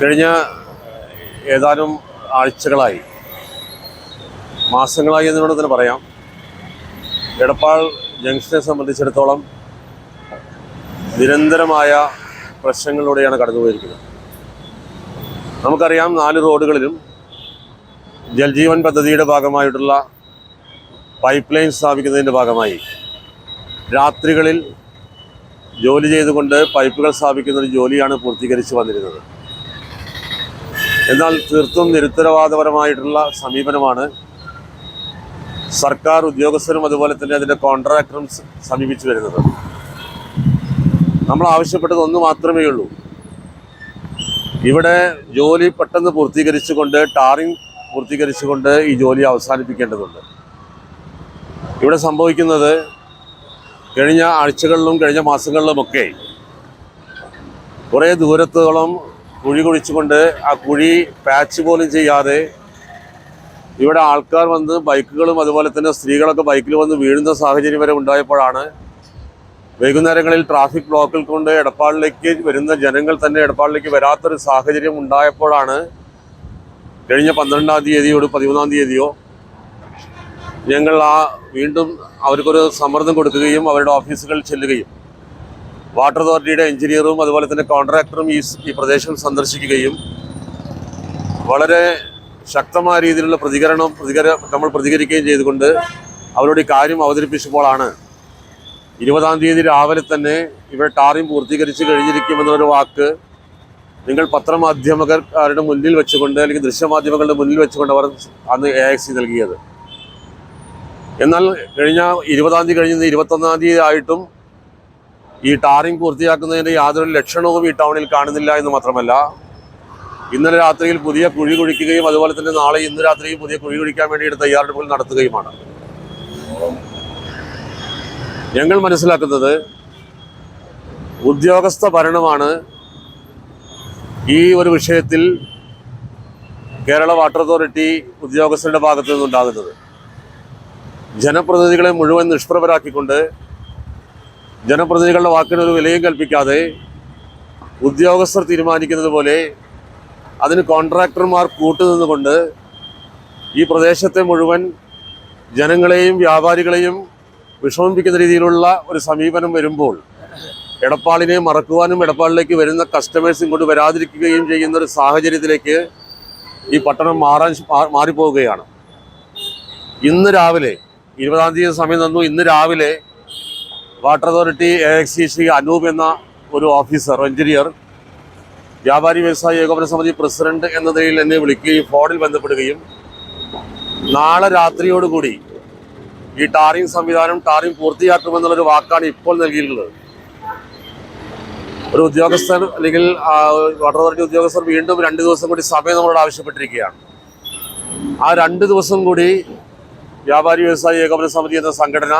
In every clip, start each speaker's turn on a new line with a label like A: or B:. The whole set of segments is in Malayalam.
A: കഴിഞ്ഞ ഏതാനും ആഴ്ചകളായി മാസങ്ങളായി എന്ന് വേണം തന്നെ പറയാം. എടപ്പാൾ ജംഗ്ഷനെ സംബന്ധിച്ചിടത്തോളം നിരന്തരമായ പ്രശ്നങ്ങളിലൂടെയാണ് കടന്നുപോയിരിക്കുന്നത്. നമുക്കറിയാം നാല് റോഡുകളിലും ജൽജീവൻ പദ്ധതിയുടെ ഭാഗമായിട്ടുള്ള പൈപ്പ് ലൈൻ സ്ഥാപിക്കുന്നതിന്റെ ഭാഗമായി രാത്രികളിൽ ജോലി ചെയ്തുകൊണ്ട് പൈപ്പുകൾ സ്ഥാപിക്കുന്ന ഒരു ജോലിയാണ് പൂർത്തീകരിച്ച് വന്നിരുന്നത്. എന്നാൽ തീർത്തും നിരുത്തരവാദപരമായിട്ടുള്ള സമീപനമാണ് സർക്കാർ ഉദ്യോഗസ്ഥരും അതുപോലെ തന്നെ അതിന്റെ കോൺട്രാക്ടറും സമീപിച്ചു വരുന്നത്. നമ്മൾ ആവശ്യപ്പെട്ടത് ഒന്ന് മാത്രമേ ഉള്ളൂ. ഇവിടെ ജോലി പെട്ടെന്ന് പൂർത്തീകരിച്ചുകൊണ്ട് ടാറിങ് പൂർത്തീകരിച്ചുകൊണ്ട് ഈ ജോലി അവസാനിപ്പിക്കേണ്ടതുണ്ട്. ഇവിടെ സംഭവിക്കുന്നത് കഴിഞ്ഞ ആഴ്ചകളിലും കഴിഞ്ഞ മാസങ്ങളിലുമൊക്കെ കുറേ ദൂരത്തോളം കുഴി കുഴിച്ചുകൊണ്ട് ആ കുഴി പാച്ച് പോലും ചെയ്യാതെ ഇവിടെ ആൾക്കാർ വന്ന് ബൈക്കുകളും അതുപോലെ തന്നെ സ്ത്രീകളൊക്കെ ബൈക്കിൽ വന്ന് വീഴുന്ന സാഹചര്യം വരെ ഉണ്ടായപ്പോഴാണ് വൈകുന്നേരങ്ങളിൽ ട്രാഫിക് ബ്ലോക്കിൽ കൊണ്ട് എടപ്പാളിലേക്ക് വരുന്ന ജനങ്ങൾ തന്നെ എടപ്പാളിലേക്ക് വരാത്തൊരു സാഹചര്യം ഉണ്ടായപ്പോഴാണ് കഴിഞ്ഞ പന്ത്രണ്ടാം തീയതിയോട് പതിമൂന്നാം തീയതിയോ ഞങ്ങൾ ആ വീണ്ടും അവർക്കൊരു സമ്മർദ്ദം കൊടുക്കുകയും അവരുടെ ഓഫീസുകളിൽ ചെല്ലുകയും വാട്ടർ അതോറിറ്റിയുടെ എഞ്ചിനീയറും അതുപോലെ തന്നെ കോൺട്രാക്ടറും ഈ ഈ പ്രദേശം സന്ദർശിക്കുകയും വളരെ ശക്തമായ രീതിയിലുള്ള പ്രതികരണം പ്രതികര നമ്മൾ പ്രതികരിക്കുകയും ചെയ്തുകൊണ്ട് അവരോട് ഈ കാര്യം അവതരിപ്പിച്ചപ്പോഴാണ് ഇരുപതാം തീയതി രാവിലെ തന്നെ ഇവിടെ ടാറിംഗ് പൂർത്തീകരിച്ച് കഴിഞ്ഞിരിക്കുമെന്നൊരു വാക്ക് നിങ്ങൾ പത്രമാധ്യമക്കാരുടെ മുന്നിൽ വെച്ചുകൊണ്ട് അല്ലെങ്കിൽ ദൃശ്യമാധ്യമങ്ങളുടെ മുന്നിൽ വെച്ചുകൊണ്ട് അവർ അന്ന് എ എക്സി നൽകിയത്. എന്നാൽ കഴിഞ്ഞ ഇരുപതാം തീയതി കഴിഞ്ഞ ഇരുപത്തൊന്നാം തീയതി ആയിട്ടും ഈ ടാറിംഗ് പൂർത്തിയാക്കുന്നതിന്റെ യാതൊരു ലക്ഷണവും ഈ ടൗണിൽ കാണുന്നില്ല എന്ന് മാത്രമല്ല. ഇന്നലെ രാത്രിയിൽ പുതിയ കുഴി കുഴിക്കുകയും അതുപോലെ തന്നെ നാളെ ഇന്ന് രാത്രിയും പുതിയ കുഴി കുഴിക്കാൻ വേണ്ടിയിട്ട് തയ്യാറെടുപ്പുകൾ നടത്തുകയുമാണ്. ഞങ്ങൾ മനസ്സിലാക്കുന്നത് ഉദ്യോഗസ്ഥ ഭരണമാണ് ഈ ഒരു വിഷയത്തിൽ കേരള വാട്ടർ അതോറിറ്റി ഉദ്യോഗസ്ഥരുടെ ഭാഗത്തു നിന്നുണ്ടാകുന്നത്. ജനപ്രതിനിധികളെ മുഴുവൻ നിഷ്പ്രഭരാക്കിക്കൊണ്ട് ജനപ്രതിനിധികളുടെ വാക്കിനൊരു വിലയും കൽപ്പിക്കാതെ ഉദ്യോഗസ്ഥർ തീരുമാനിക്കുന്നത് പോലെ അതിന് കോൺട്രാക്ടർമാർ കൂട്ടുനിന്നുകൊണ്ട് ഈ പ്രദേശത്തെ മുഴുവൻ ജനങ്ങളെയും വ്യാപാരികളെയും വിഷമിപ്പിക്കുന്ന രീതിയിലുള്ള ഒരു സമീപനം വരുമ്പോൾ എടപ്പാളിനെ മറക്കുവാനും എടപ്പാളിലേക്ക് വരുന്ന കസ്റ്റമേഴ്സ് ഇങ്ങോട്ട് വരാതിരിക്കുകയും ചെയ്യുന്ന ഒരു സാഹചര്യത്തിലേക്ക് ഈ പട്ടണം മാറാൻ മാറിപ്പോവുകയാണ്. ഇന്ന് രാവിലെ ഇരുപതാം തീയതി സമയം തന്നു ഇന്ന് രാവിലെ water authority A X C Anoop എന്ന ഒരു ഓഫീസർ എഞ്ചിനീയർ. വ്യാപാരി വ്യവസായ ഏകോപന സമിതി പ്രസിഡന്റ് എന്ന നിലയിൽ എന്നെ വിളിക്കുകയും ഫോണിൽ ബന്ധപ്പെടുകയും നാളെ രാത്രിയോടുകൂടി ഈ ടാറിംഗ് സംവിധാനം ടാറിംഗ് പൂർത്തിയാക്കുമെന്നുള്ളൊരു വാക്കാണ് ഇപ്പോൾ നൽകിയിട്ടുള്ളത്. ഒരു ഉദ്യോഗസ്ഥർ അല്ലെങ്കിൽ വാട്ടർ അതോറിറ്റി ഉദ്യോഗസ്ഥർ വീണ്ടും രണ്ട് ദിവസം കൂടി സമയം നമ്മളോട് ആവശ്യപ്പെട്ടിരിക്കുകയാണ്. ആ രണ്ട് ദിവസം കൂടി വ്യാപാരി വ്യവസായ ഏകോപന സമിതി എന്ന സംഘടന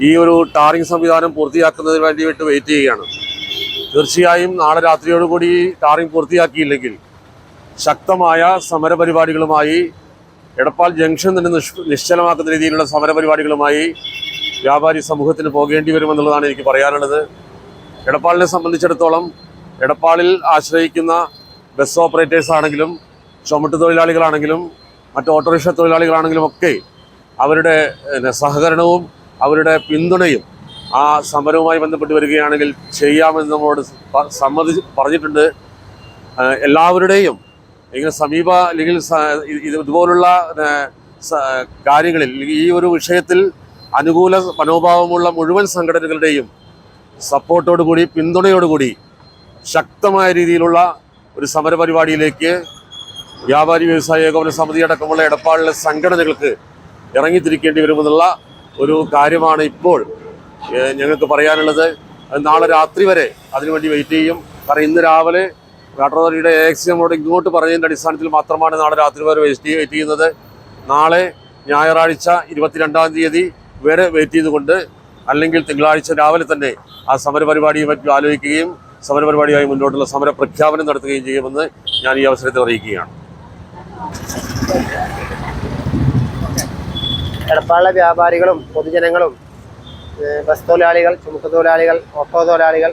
A: ഈ ഒരു ടാറിംഗ് സംവിധാനം പൂർത്തിയാക്കുന്നതിന് വേണ്ടിയിട്ട് വെയിറ്റ് ചെയ്യുകയാണ്. തീർച്ചയായും നാളെ രാത്രിയോടുകൂടി ടാറിംഗ് പൂർത്തിയാക്കിയില്ലെങ്കിൽ ശക്തമായ സമരപരിപാടികളുമായി എടപ്പാൾ ജംഗ്ഷൻ തന്നെ നിശ്ചലമാക്കുന്ന രീതിയിലുള്ള സമരപരിപാടികളുമായി വ്യാപാരി സമൂഹത്തിന് പോകേണ്ടി വരുമെന്നുള്ളതാണ് എനിക്ക് പറയാനുള്ളത്. എടപ്പാളിനെ സംബന്ധിച്ചിടത്തോളം എടപ്പാളിൽ ആശ്രയിക്കുന്ന ബസ് ഓപ്പറേറ്റേഴ്സ് ആണെങ്കിലും ചുമട്ട് തൊഴിലാളികളാണെങ്കിലും മറ്റ് ഓട്ടോറിക്ഷ തൊഴിലാളികളാണെങ്കിലും ഒക്കെ അവരുടെ സഹകരണവും അവരുടെ പിന്തുണയും ആ സമരവുമായി ബന്ധപ്പെട്ട് വരികയാണെങ്കിൽ ചെയ്യാമെന്ന് സമ്മതി പറഞ്ഞിട്ടുണ്ട്. എല്ലാവരുടെയും ഇങ്ങനെ സമീപ അല്ലെങ്കിൽ ഇതുപോലുള്ള കാര്യങ്ങളിൽ ഈ ഒരു വിഷയത്തിൽ അനുകൂല മനോഭാവമുള്ള മുഴുവൻ സംഘടനകളുടെയും സപ്പോർട്ടോടുകൂടി പിന്തുണയോടുകൂടി ശക്തമായ രീതിയിലുള്ള ഒരു സമരപരിപാടിയിലേക്ക് വ്യാപാരി വ്യവസായ ഏകോപന സമിതി അടക്കമുള്ള എടപ്പാളിലെ സംഘടനകൾക്ക് ഇറങ്ങിത്തിരിക്കേണ്ടി വരുമെന്നുള്ള ഒരു കാര്യമാണ് ഇപ്പോൾ ഞങ്ങൾക്ക് പറയാനുള്ളത്. നാളെ രാത്രി വരെ അതിനുവേണ്ടി വെയിറ്റ് ചെയ്യും. കാരണം ഇന്ന് രാവിലെ വാട്ടർ അതോറിറ്റിയുടെ എ നമ്മളോട് ഇങ്ങോട്ട് പറഞ്ഞതിന്റെ അടിസ്ഥാനത്തിൽ മാത്രമാണ് നാളെ രാത്രി വരെ വെയിറ്റ് വെയിറ്റ് ചെയ്യുന്നത്. നാളെ ഞായറാഴ്ച ഇരുപത്തിരണ്ടാം തീയതി വരെ വെയിറ്റ് ചെയ്തുകൊണ്ട് അല്ലെങ്കിൽ തിങ്കളാഴ്ച രാവിലെ തന്നെ ആ സമരപരിപാടിയെ പറ്റി ആലോചിക്കുകയും സമരപരിപാടിയായി മുന്നോട്ടുള്ള സമര പ്രഖ്യാപനം നടത്തുകയും ചെയ്യുമെന്ന് ഞാൻ ഈ അവസരത്തിൽ അറിയിക്കുകയാണ്.
B: എടപ്പാളിലെ വ്യാപാരികളും പൊതുജനങ്ങളും ബസ് തൊഴിലാളികൾ ചുമട്ട് തൊഴിലാളികൾ ഓട്ടോ തൊഴിലാളികൾ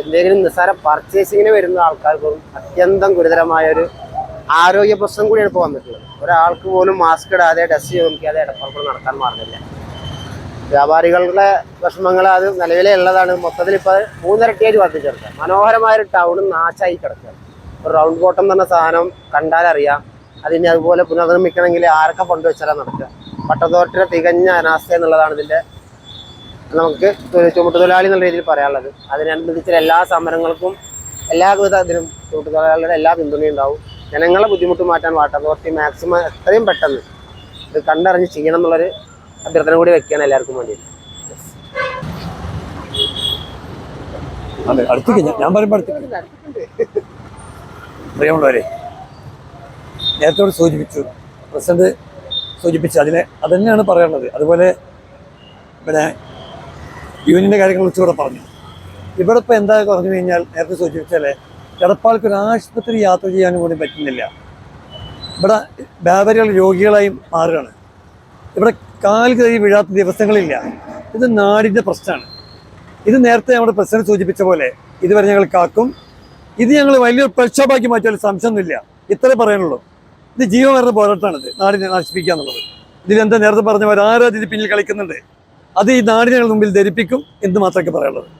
B: എന്തെങ്കിലും നിസ്സാര പർച്ചേസിങ്ങിന് വരുന്ന ആൾക്കാർക്കും അത്യന്തം ഗുരുതരമായ ഒരു ആരോഗ്യ പ്രശ്നം കൂടിയാണ് ഇപ്പോൾ വന്നിട്ടുള്ളത്. ഒരാൾക്ക് പോലും മാസ്ക് ഇടാതെ ഡസ്റ്റ് ചോദിക്കാതെ ഇടപ്പുറം നടക്കാൻ മാറുന്നില്ല. വ്യാപാരികളുടെ വിഷമങ്ങൾ അത് നിലവിലെ ഉള്ളതാണ്. മൊത്തത്തിൽ ഇപ്പോൾ മൂന്നിരട്ടിയായിട്ട് വർദ്ധിച്ചെടുക്കുക മനോഹരമായ ഒരു ടൗൺ നാശമായി കിടക്കുക ഒരു റൗണ്ട് ബോട്ടം പറഞ്ഞ സാധനം കണ്ടാലറിയാം. അതിനെ അതുപോലെ പുനർനിർമ്മിക്കണമെങ്കിൽ ആരൊക്കെ ഫണ്ട് വെച്ചാലാണ് നടക്കുക? പട്ടത്തോട്ടിലെ തികഞ്ഞ അനാസ്ഥ എന്നുള്ളതാണ് ഇതിന്റെ നമുക്ക് ചുമട്ടുതൊഴിലാളി എന്നുള്ള രീതിയിൽ പറയാനുള്ളത്. അതിനനുബന്ധിച്ച എല്ലാ സമരങ്ങൾക്കും എല്ലാവിധ ഇതിനും ചുമട്ടുതൊഴിലാളികളുടെ എല്ലാ പിന്തുണയും ഉണ്ടാവും. ജനങ്ങളെ ബുദ്ധിമുട്ട് മാറ്റാൻ വാട്ടർ അതോറിറ്റി മാക്സിമം എത്രയും പെട്ടെന്ന് ഇത് കണ്ടറിഞ്ഞ് ചെയ്യണം എന്നുള്ളൊരു അഭ്യർത്ഥന കൂടി വെക്കുകയാണ് എല്ലാവർക്കും വേണ്ടിയിട്ട്.
C: അതെ അടുത്തേക്ക് ഞാൻ- പറയുമ്പോൾ അടുത്തേക്ക്. പ്രിയമുള്ളവരെ നേരത്തെ ഇവിടെ സൂചിപ്പിച്ചു പ്രസിഡന്റ് സൂചിപ്പിച്ചു അതിനെ തന്നെയാണ് പറയാനുള്ളത് അതുപോലെ പിന്നെ യൂണിയന്റെ കാര്യങ്ങൾ ഉച്ചകൂടെ പറഞ്ഞു. ഇവിടെ ഇപ്പോൾ എന്താ പറഞ്ഞു കഴിഞ്ഞാൽ നേരത്തെ സൂചിപ്പിച്ചാലേ എടപ്പാൾക്ക് ഒരു ആശുപത്രി യാത്ര ചെയ്യാനും കൂടി പറ്റുന്നില്ല. ഇവിടെ വ്യാപാരികൾ രോഗികളായി മാറുകയാണ്. ഇവിടെ കാൽ കയറി വീഴാത്ത ദിവസങ്ങളില്ല. ഇത് നാടിന്റെ പ്രശ്നമാണ്. ഇത് നേരത്തെ നമ്മുടെ പ്രസിഡന്റ് സൂചിപ്പിച്ച പോലെ ഇതുവരെ ഞങ്ങൾ കാക്കും. ഇത് ഞങ്ങൾ വലിയൊരു പ്രക്ഷോഭമാക്കി മാറ്റിയാൽ സംശയമൊന്നുമില്ല. ഇത്രേ പറയാനുള്ളൂ. ഇത് ജീവമരണ പോരാട്ടമാണിത്. നാടിനെ നശിപ്പിക്കുക എന്നുള്ളത്. ഇതിലെന്താ നേരത്തെ പറഞ്ഞ പോലെ ആരാ ഇതിന് പിന്നിൽ കളിക്കുന്നുണ്ട്? അത് ഈ നാടിനെ മുമ്പിൽ ധരിപ്പിക്കും എന്ന് മാത്രമേ പറയാനുള്ളത്